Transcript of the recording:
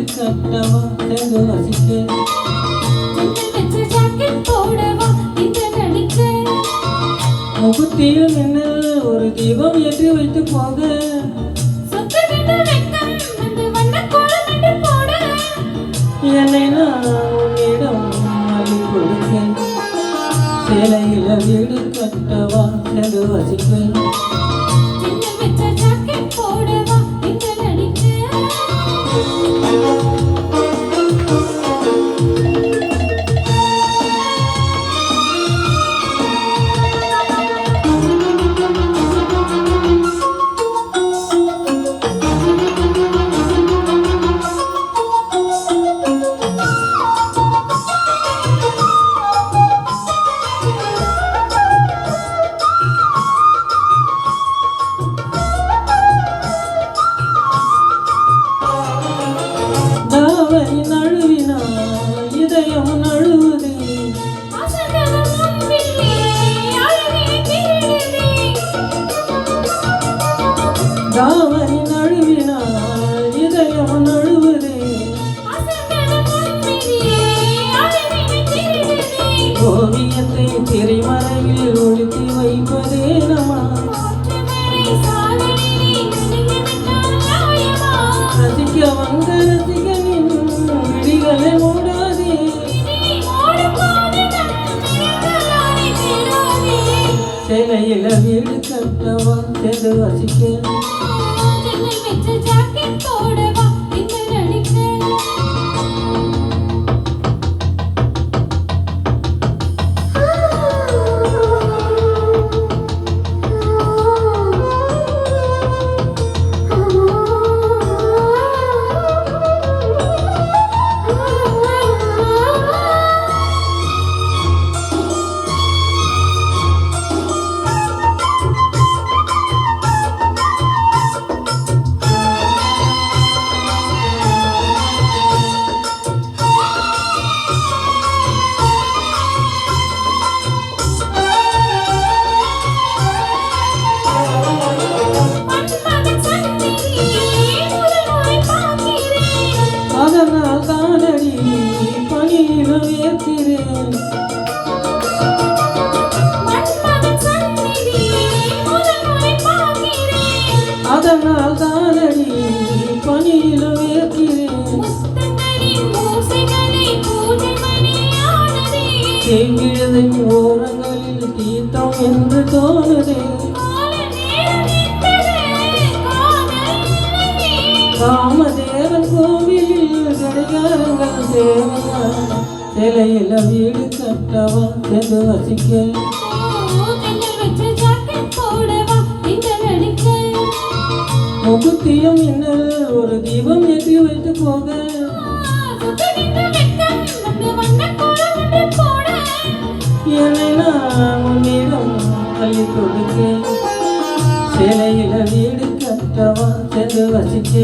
இந்த நடிக்க முகத்தியில் மின்னல் ஒரு தீபம் ஏற்றி வைத்து போக. என்னை நான் உன்னிடம் கொடுப்பேன் சேலையில் வீடு கட்டவா வச்ச ஜாக்கெட் போடவா தாவரி நழுவினால் இதயம் நழுவுதே. தாவரி நழுவினால் இதயம் நழுவுதே. ஓவியத்தை திரைமறைவில் ஒழுத்தி வைப்பதே நமா? ரசிக்க வந்த ரசிகனின் சென்னையில் வீடு கட்டவா சேர்ந்து வசிக்க? பார்க்கிறேன். அதனால் தானடி பணியில் ஏற்கிறேன் ஓரங்களில் தீர்த்தம் என்று தோணுதே. காமதேவன் கோவிலில் கடிகாரங்கள் தேவையா சிலையில வீடு கட்டவா சென்று வசிக்க முகுத்தியம் இன்னல் ஒரு தீபம் ஏற்றி வைத்து போக. என்னை நான் உன்னிடம் அள்ளி கொடுக்க சிலையில வீடு கட்டவா சென்று வசிக்க